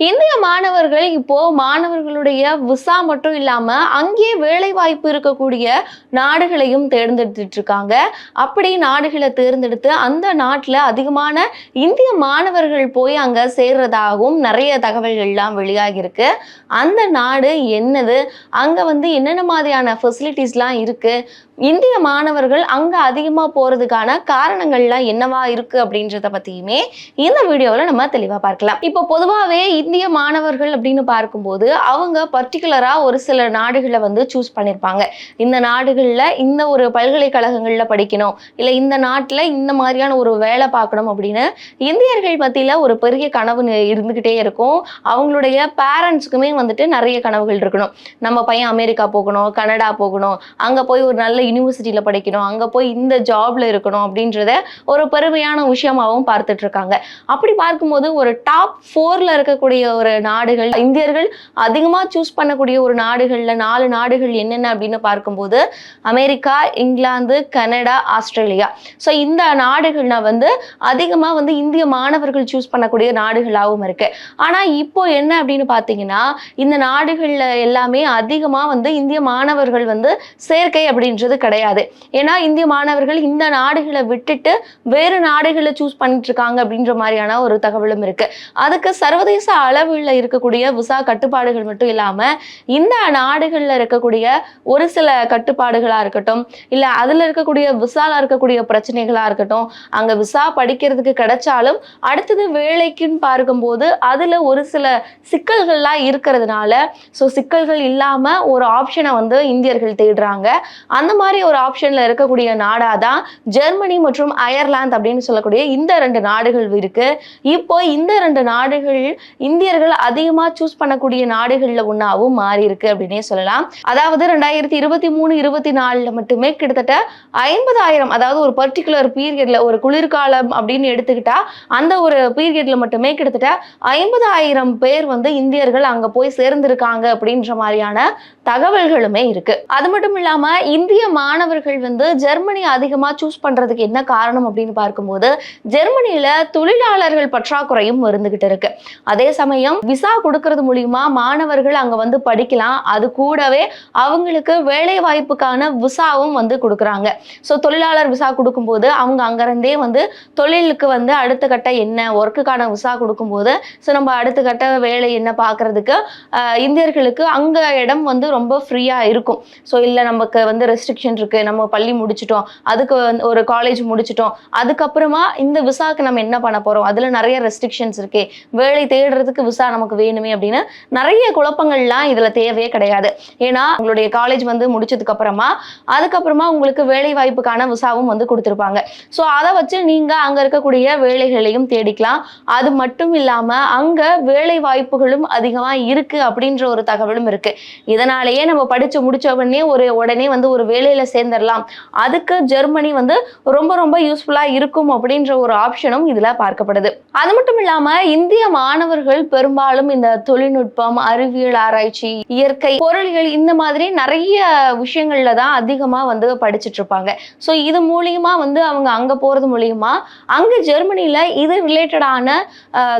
இந்திய மாணவர்கள் இப்போ மாணவர்களுடைய விசா மட்டும் இல்லாம அங்கேயே வேலை வாய்ப்பு இருக்கக்கூடிய நாடுகளையும் தேர்ந்தெடுத்துட்டு இருக்காங்க அப்படி நாடுகளை தேர்ந்தெடுத்து அந்த நாட்டில் அதிகமான இந்திய மாணவர்கள் போய் அங்க சேர்றதாகவும் நிறைய தகவல்கள்லாம் வெளியாகி இருக்கு அந்த நாடு என்னது? அங்க வந்து என்னென்ன மாதிரியான ஃபெசிலிட்டிஸ்லாம் இருக்கு? இந்திய மாணவர்கள் அங்க அதிகமா போறதுக்கான காரணங்கள்லாம் என்னவா இருக்கு அப்படின்றத பத்தியுமே இந்த வீடியோவில் நம்ம தெளிவா பார்க்கலாம். இப்போ பொதுவாகவே இந்திய மாணவர்கள் அப்படின்னு பார்க்கும்போது அவங்க பர்டிகுலராக ஒரு சில நாடுகளை வந்து சூஸ் பண்ணியிருப்பாங்க இந்த நாடுகளில் இந்த ஒரு பல்கலைக்கழகங்களில் படிக்கணும் இல்லை இந்த நாட்டில் இந்த மாதிரியான ஒரு வேலை பார்க்கணும் அப்படின்னு இந்தியர்கள் மத்தியில் ஒரு பெரிய கனவு இருந்துக்கிட்டே இருந்துகிட்டே இருக்கும். அவங்களுடைய பேரண்ட்ஸுக்குமே வந்துட்டு நிறைய கனவுகள் இருக்கணும். நம்ம பையன் அமெரிக்கா போகணும் கனடா போகணும் அங்கே போய் ஒரு நல்ல யூனிவர்சிட்டியில் படிக்கணும் அங்கே போய் இந்த ஜாப்ல இருக்கணும் அப்படின்றத ஒரு பெருமையான விஷயமாவும் பார்த்துட்டு இருக்காங்க. அப்படி பார்க்கும்போது ஒரு டாப் ஃபோர்ல இருக்கக்கூடிய இருக்கக்கூடிய ஒரு நாடுகள் இந்தியர்கள் அதிகமா சூஸ் பண்ணக்கூடிய ஒரு நாடுகள்ல நாலு நாடுகள் என்னென்ன அப்படின்னு பார்க்கும்போது அமெரிக்கா இங்கிலாந்து கனடா ஆஸ்திரேலியா. ஸோ இந்த நாடுகள்ல வந்து அதிகமா வந்து இந்திய மாணவர்கள் சூஸ் பண்ணக்கூடிய நாடுகளாகவும் இருக்கு. ஆனா இப்போ என்ன அப்படின்னு பார்த்தீங்கன்னா இந்த நாடுகள்ல எல்லாமே அதிகமா வந்து இந்திய மாணவர்கள் வந்து சேர்க்கை அப்படின்றது கிடையாது. ஏன்னா இந்திய மாணவர்கள் இந்த நாடுகளை விட்டுட்டு வேறு நாடுகளை சூஸ் பண்ணிட்டு இருக்காங்க அப்படின்ற மாதிரியான ஒரு தகவலும் இருக்கு. அதுக்கு சர்வதேச அளவில் இருக்கக்கூடிய விசா கட்டுப்பாடுகள் மட்டும் இல்லாம இந்த நாடுகள்ல இருக்கக்கூடிய ஒரு சில கட்டுப்பாடுகளா இருக்கட்டும் இல்ல அதுல இருக்கக்கூடிய விசால இருக்கக்கூடிய பிரச்சனைகளா இருக்கட்டும் அங்க விசா படிக்கிறதுக்கு கிடைச்சாலும் அடுத்தது வேலைக்குன்னு பார்க்கும்போது அதுல ஒரு சில சிக்கல்கள்லாம் இருக்கிறதுனால ஸோ சிக்கல்கள் இல்லாம ஒரு ஆப்ஷனை வந்து இந்தியர்கள் தேடுறாங்க. அந்த மாதிரி ஒரு ஆப்ஷன்ல இருக்கக்கூடிய நாடா தான் ஜெர்மனி மற்றும் அயர்லாந்து அப்படின்னு சொல்லக்கூடிய இந்த ரெண்டு நாடுகள் இருக்கு. இப்போ இந்த ரெண்டு நாடுகள் இந்த இந்தியர்கள் அதிகமா சூஸ் பண்ணக்கூடிய நாடுகள்ல ஒன்னாவும் மாறி இருக்கு அப்படின்னே சொல்லலாம். அதாவது ரெண்டாயிரத்தி இருபத்தி மூணு இருபத்தி நாலுல மட்டுமே கிட்டத்தட்ட ஐம்பதாயிரம் அதாவது ஒரு பர்டிகுலர் பீரியட்ல ஒரு குளிர்காலம் அப்படின்னு எடுத்துக்கிட்டா அந்த ஒரு பீரியட்ல மட்டுமே கிட்டத்தட்ட ஐம்பதாயிரம் பேர் வந்து இந்தியர்கள் அங்க போய் சேர்ந்திருக்காங்க அப்படின்ற மாதிரியான தகவல்களுமே இருக்கு. அது மட்டும் இல்லாம இந்திய மாணவர்கள் வந்து ஜெர்மனி அதிகமா சூஸ் பண்றதுக்கு என்ன காரணம் அப்படின்னு பார்க்கும்போது ஜெர்மனியில தொழிலாளர்கள் பற்றாக்குறையும் இருந்துகிட்டு இருக்கு. அதே சமயம் விசா கொடுக்கறது மூலியமா மாணவர்கள் அங்க வந்து படிக்கலாம். அது கூடவே அவங்களுக்கு வேலை வாய்ப்புக்கான விசாவும் வந்து கொடுக்குறாங்க. ஸோ தொழிலாளர் விசா கொடுக்கும்போது அவங்க அங்கிருந்தே வந்து தொழிலுக்கு வந்து அடுத்த கட்ட என்ன ஒர்க்குக்கான விசா கொடுக்கும்போது ஸோ நம்ம அடுத்த கட்ட வேலை என்ன பார்க்கறதுக்கு இந்தியர்களுக்கு அங்க இடம் வந்து ரொம்ப ஃப்ரீயா இருக்கும். ஸோ இல்லை நமக்கு வந்து ரெஸ்ட்ரிக்ஷன் இருக்கு நம்ம பள்ளி முடிச்சிட்டோம் அதுக்கு வந்து ஒரு காலேஜ் முடிச்சிட்டோம் அதுக்கப்புறமா இந்த விசாக்கு நம்ம என்ன பண்ண போறோம்? அதுல நிறைய ரெஸ்ட்ரிக்ஷன்ஸ் இருக்கே. வேலை தேடுறது பண்ணுறதுக்கு விசா நமக்கு வேணுமே அப்படின்னு நிறைய குழப்பங்கள்லாம் இதில் தேவையே கிடையாது. ஏன்னா உங்களுடைய காலேஜ் வந்து முடிச்சதுக்கு அப்புறமா அதுக்கப்புறமா உங்களுக்கு வேலை வாய்ப்புக்கான விசாவும் வந்து கொடுத்துருப்பாங்க. ஸோ அதை வச்சு நீங்கள் அங்கே இருக்கக்கூடிய வேலைகளையும் தேடிக்கலாம். அது மட்டும் இல்லாமல் அங்கே வேலை வாய்ப்புகளும் அதிகமாக இருக்குது அப்படின்ற ஒரு தகவலும் இருக்குது இதனாலேயே நம்ம படித்து முடிச்ச உடனே ஒரு உடனே வந்து ஒரு வேலையில் சேர்ந்துடலாம். அதுக்கு ஜெர்மனி வந்து ரொம்ப ரொம்ப யூஸ்ஃபுல்லாக இருக்கும் அப்படின்ற ஒரு ஆப்ஷனும் இதில் பார்க்கப்படுது. அது மட்டும் இல்லாமல் இந்திய மாணவர்கள் பெரும்பாலும் இந்த தொழில்நுட்பம் அறிவியல் ஆராய்ச்சி இயற்கை பொருள்கள் இந்த மாதிரி நிறைய விஷயங்கள்ல தான் அதிகமா வந்து படிச்சுட்டு இருப்பாங்க ஸோ இது மூலியமா வந்து அவங்க அங்க போறது மூலியமா அங்க ஜெர்மனில இது ரிலேட்டடான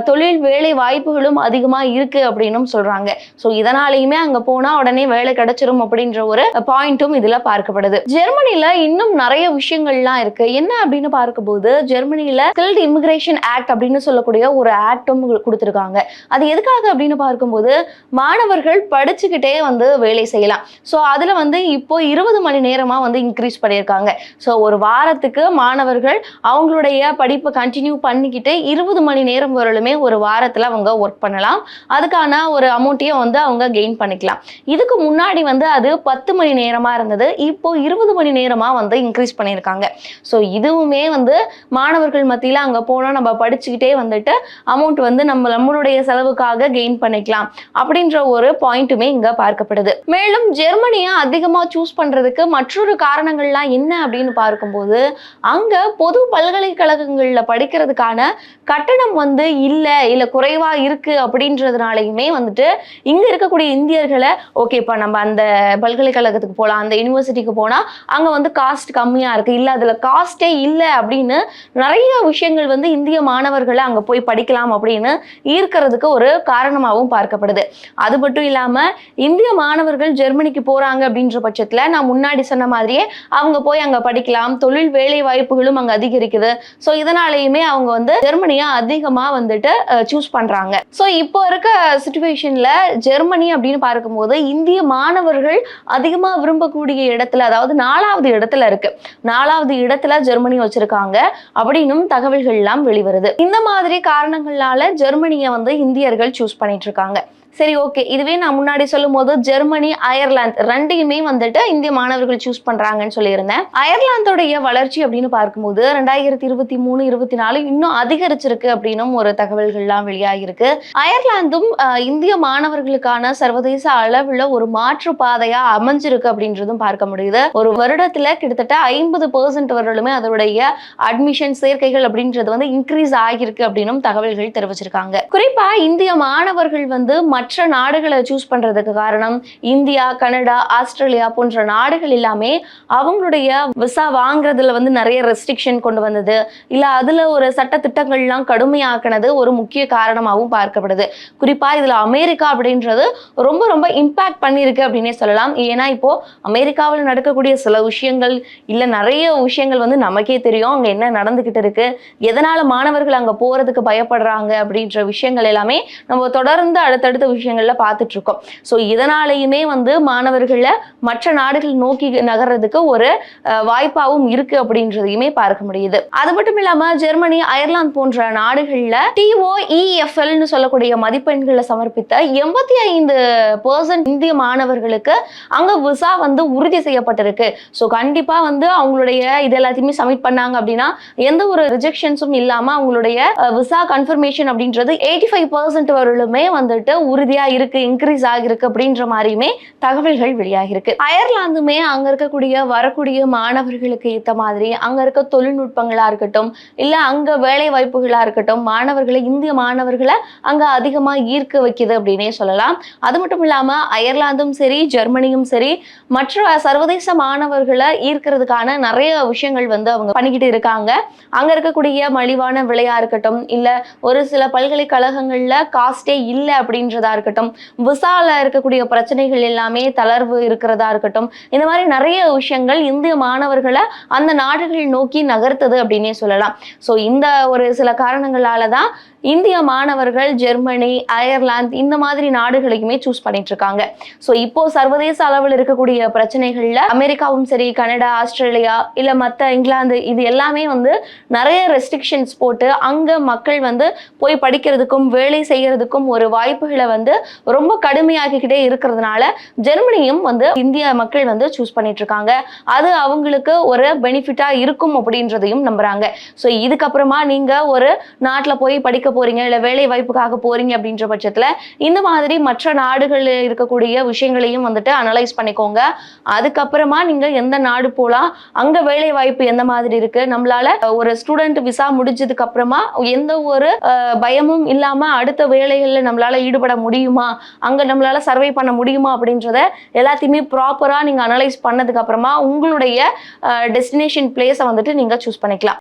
தொழில் வேலை வாய்ப்புகளும் அதிகமா இருக்கு அப்படின்னும் சொல்றாங்க. ஸோ இதனாலையுமே அங்க போனா உடனே வேலை கிடைச்சிரும் அப்படின்ற ஒரு பாயிண்ட்டும் இதுல பார்க்கப்படுது. ஜெர்மனில இன்னும் நிறைய விஷயங்கள்லாம் இருக்கு. என்ன அப்படின்னு பார்க்கும்போது ஜெர்மனில ஸ்கில்ட் இமிகிரேஷன் ஆக்ட் அப்படின்னு சொல்லக்கூடிய ஒரு ஆக்டும் கொடுத்துருக்காங்க. அது எதுக்காக அப்படின்னு பார்க்கும்போது மாணவர்கள் படிச்சுக்கிட்டே வந்து வேலை செய்யலாம். ஸோ அதுல வந்து இப்போ இருபது மணி நேரமா வந்து இன்க்ரீஸ் பண்ணியிருக்காங்க. ஸோ ஒரு வாரத்துக்கு மாணவர்கள் அவங்களுடைய படிப்பை கண்டினியூ பண்ணிக்கிட்டு இருபது மணி நேரம் வரலுமே ஒரு வாரத்தில் அவங்க ஒர்க் பண்ணலாம். அதுக்கான ஒரு அமௌண்ட்டையும் வந்து அவங்க கெயின் பண்ணிக்கலாம். இதுக்கு முன்னாடி வந்து அது பத்து மணி நேரமா இருந்தது. இப்போ இருபது மணி நேரமாக வந்து இன்க்ரீஸ் பண்ணியிருக்காங்க. ஸோ இதுவுமே வந்து மாணவர்கள் மத்தியில் அங்கே போனால் நம்ம படிச்சுக்கிட்டே வந்துட்டு அமௌண்ட் வந்து நம்ம நம்மளுடைய செலவுக்காக கெயின் பண்ணிக்கலாம் அப்படின்ற ஒரு பாயிண்ட்டுமே இங்க பார்க்கப்படுது. மேலும் ஜெர்மனியை அதிகமா சூஸ் பண்றதுக்கு மற்றொரு காரணங்கள்லாம் என்ன அப்படின்னு பார்க்கும்போது அங்க பொது பல்கலைக்கழகங்கள்ல படிக்கிறதுக்கான கட்டணம் வந்து இல்லை இல்லை குறைவா இருக்கு அப்படின்றதுனாலையுமே வந்துட்டு இங்க இருக்கக்கூடிய இந்தியர்களை ஓகேப்பா நம்ம அந்த பல்கலைக்கழகத்துக்கு போகலாம் அந்த யூனிவர்சிட்டிக்கு போனா அங்க வந்து காஸ்ட் கம்மியா இருக்கு இல்ல அதுல காஸ்டே இல்லை அப்படின்னு நிறைய விஷயங்கள் வந்து இந்திய மாணவர்களை அங்க போய் படிக்கலாம் அப்படின்னு ஈர்க்கிறது இருக்கிறதுக்கு ஒரு காரணமாகவும் பார்க்கப்படுது. அது மட்டும் இல்லாம இந்திய மாணவர்கள் ஜெர்மனிக்கு போறாங்க அப்படின்ற பட்சத்துல நான் முன்னாடி சொன்ன மாதிரியே அவங்க போய் அங்க படிக்கலாம் தொழில் வேலை வாய்ப்புகளும் அங்க அதிகரிக்குது. ஸோ இதனாலேயுமே அவங்க வந்து ஜெர்மனியை அதிகமா வந்துட்டு சூஸ் பண்றாங்க. ஸோ இப்போ இருக்க சுச்சுவேஷன்ல ஜெர்மனி அப்படின்னு பார்க்கும்போது இந்திய மாணவர்கள் அதிகமா விரும்பக்கூடிய இடத்துல அதாவது நாலாவது இடத்துல இருக்கு. நாலாவது இடத்துல ஜெர்மனி வச்சிருக்காங்க. அப்படின்னும் தகவல்கள் எல்லாம் வெளிவருது. இந்த மாதிரி காரணங்களால ஜெர்மனியை வந்து இந்தியர்கள் சூஸ் பண்ணிட்டு இருக்காங்க. சரி ஓகே இதுவே நான் முன்னாடி சொல்லும் போது ஜெர்மனி அயர்லாந்து ரெண்டையுமே வந்துட்டு இந்திய மாணவர்கள் சூஸ் பண்றாங்கன்னு சொல்லியிருந்தேன். அயர்லாந்தோடைய வளர்ச்சி அப்படின்னு பார்க்கும்போது ரெண்டாயிரத்தி இருபத்தி மூணு இருபத்தி நாலு இன்னும் அதிகரிச்சிருக்கு அப்படின்னும் ஒரு தகவல்கள்லாம் வெளியாகிருக்கு அயர்லாந்தும் இந்திய மாணவர்களுக்கான சர்வதேச அளவுல ஒரு மாற்று பாதையா அமைஞ்சிருக்கு அப்படின்றதும் பார்க்க முடியுது. ஒரு வருடத்துல கிட்டத்தட்ட ஐம்பது பெர்சன்ட் வரலுமே அதனுடைய அட்மிஷன் சேர்க்கைகள் அப்படின்றது வந்து இன்க்ரீஸ் ஆகியிருக்கு அப்படின்னும் தகவல்கள் தெரிவிச்சிருக்காங்க. குறிப்பா இந்திய மாணவர்கள் வந்து மற்ற மற்ற நாடுகளை சூஸ் பண்றதுக்கு காரணம் இந்தியா கனடா ஆஸ்திரேலியா போன்ற நாடுகள் எல்லாமே அவங்களுடைய விசா வாங்குறதுல வந்து நிறைய ரெஸ்ட்ரிக்ஷன் கொண்டு வந்தது. இல்ல அதுல ஒரு சட்ட திட்டங்கள்லாம் கடுமையாக்குனது ஒரு முக்கிய காரணமாகவும் பார்க்கப்படுது. குறிப்பா இதுல அமெரிக்கா அப்படின்றது ரொம்ப ரொம்ப இம்பேக்ட் பண்ணியிருக்கு அப்படின்னே சொல்லலாம். ஏன்னா இப்போ அமெரிக்காவில் நடக்கக்கூடிய சில விஷயங்கள் இல்ல நிறைய விஷயங்கள் வந்து நமக்கே தெரியும். அங்க என்ன நடந்துகிட்டு இருக்கு எதனால மாணவர்கள் அங்க போறதுக்கு பயப்படுறாங்க அப்படின்ற விஷயங்கள் எல்லாமே நம்ம தொடர்ந்து அடுத்தடுத்த விஷயங்கள்ல பார்த்துட்டு இருக்கோம் ஸோ இதனாலேயுமே வந்து மாணவர்களை மற்ற நாடுகள் நோக்கி நகர்றதுக்கு ஒரு வாய்ப்பாகவும் இருக்கு அப்படின்றதையுமே பார்க்க முடியுது. அது மட்டும் இல்லாம ஜெர்மனி அயர்லாந்து போன்ற நாடுகள்ல டிஓஇஎஃப்எல்னு சொல்லக்கூடிய மதிப்பெண்களை சமர்ப்பித்த எண்பத்தி ஐந்து பர்சன்ட் இந்திய மாணவர்களுக்கு அங்க விசா வந்து உறுதி செய்யப்பட்டிருக்கு. ஸோ கண்டிப்பா வந்து அவங்களுடைய இது எல்லாத்தையுமே சப்மிட் பண்ணாங்க அப்படின்னா எந்த ஒரு ரிஜெக்ஷன்ஸும் இல்லாம அவங்களுடைய விசா கன்ஃபர்மேஷன் அப்படின்றது எயிட்டி ஃபைவ் பர்சன்ட் வரலுமே வந்துட்டு உறுதியா இருக்கு இன்க்ரீஸ் ஆகிருக்கு அப்படின்ற மாதிரியுமே தகவல்கள் வெளியாகிருக்கு அயர்லாந்துமே அங்க இருக்கக்கூடிய வரக்கூடிய மாணவர்களுக்கு ஏத்த மாதிரி அங்க இருக்க தொழில்நுட்பங்களா இருக்கட்டும் இல்ல அங்க வேலை வாய்ப்புகளா இருக்கட்டும் மாணவர்களை இந்திய மாணவர்களை அங்க அதிகமா ஈர்க்க வைக்குது அப்படின்னே சொல்லலாம். அது மட்டும் இல்லாம அயர்லாந்தும் சரி ஜெர்மனியும் சரி மற்ற சர்வதேச மாணவர்களை ஈர்க்கிறதுக்கான நிறைய விஷயங்கள் வந்து அவங்க பண்ணிக்கிட்டு இருக்காங்க. அங்க இருக்கக்கூடிய மலிவான விலையா இருக்கட்டும் இல்ல ஒரு சில பல்கலைக்கழகங்கள்ல காஸ்டே இல்லை அப்படின்றத இருக்கட்டும் விசால இருக்கக்கூடிய பிரச்சனைகள் எல்லாமே தளர்வு இருக்கிறதா இருக்கட்டும் இந்த மாதிரி நிறைய விஷயங்கள் இந்திய மாணவர்களை அந்த நாடுகள் நோக்கி நகர்த்துது அப்படின்னே சொல்லலாம். ஸோ இந்த ஒரு சில காரணங்களால தான் இந்திய மாணவர்கள் ஜெர்மனி அயர்லாந்து இந்த மாதிரி நாடுகளையுமே சூஸ் பண்ணிட்டு இருக்காங்க ஸோ இப்போ சர்வதேச அளவில் இருக்கக்கூடிய பிரச்சனைகள்ல அமெரிக்காவும் சரி கனடா ஆஸ்திரேலியா இல்ல மத்த இங்கிலாந்து இது எல்லாமே வந்து நிறைய ரெஸ்ட்ரிக்ஷன்ஸ் போட்டு அங்க மக்கள் வந்து போய் படிக்கிறதுக்கும் வேலை செய்யறதுக்கும் ஒரு வாய்ப்புகளை வந்து ரொம்ப கடுமையாக்கிக்கிட்டே இருக்கிறதுனால ஜெர்மனியும் வந்து இந்திய மக்கள் வந்து சூஸ் பண்ணிட்டு இருக்காங்க அது அவங்களுக்கு ஒரு பெனிஃபிட்டா இருக்கும் அப்படின்றதையும் நம்புறாங்க. ஸோ இதுக்கப்புறமா நீங்க ஒரு நாட்டில் போய் படிக்க போறீங்க இல்ல வேலை வாய்ப்புக்காக போறீங்க அப்படின்ற பட்சத்துல இந்த மாதிரி மற்ற நாடுகளில் இருக்கக்கூடிய விஷயங்களையும் வந்துட்டு அனலைஸ் பண்ணிக்கோங்க. அதுக்கப்புறமா நீங்க எந்த நாடு போலாம் அங்க வேலை வாய்ப்பு எந்த மாதிரி இருக்கு நம்மளால ஒரு ஸ்டூடெண்ட் விசா முடிஞ்சதுக்கு அப்புறமா எந்த ஒரு பயமும் இல்லாம அடுத்த வேலைகள்ல நம்மளால ஈடுபட முடியுமா அங்க நம்மளால சர்வை பண்ண முடியுமா அப்படின்றத எல்லாத்தையுமே ப்ராப்பரா நீங்க அனலைஸ் பண்ணதுக்கு அப்புறமா உங்களுடைய டெஸ்டினேஷன் பிளேஸை வந்துட்டு நீங்க சூஸ் பண்ணிக்கலாம்.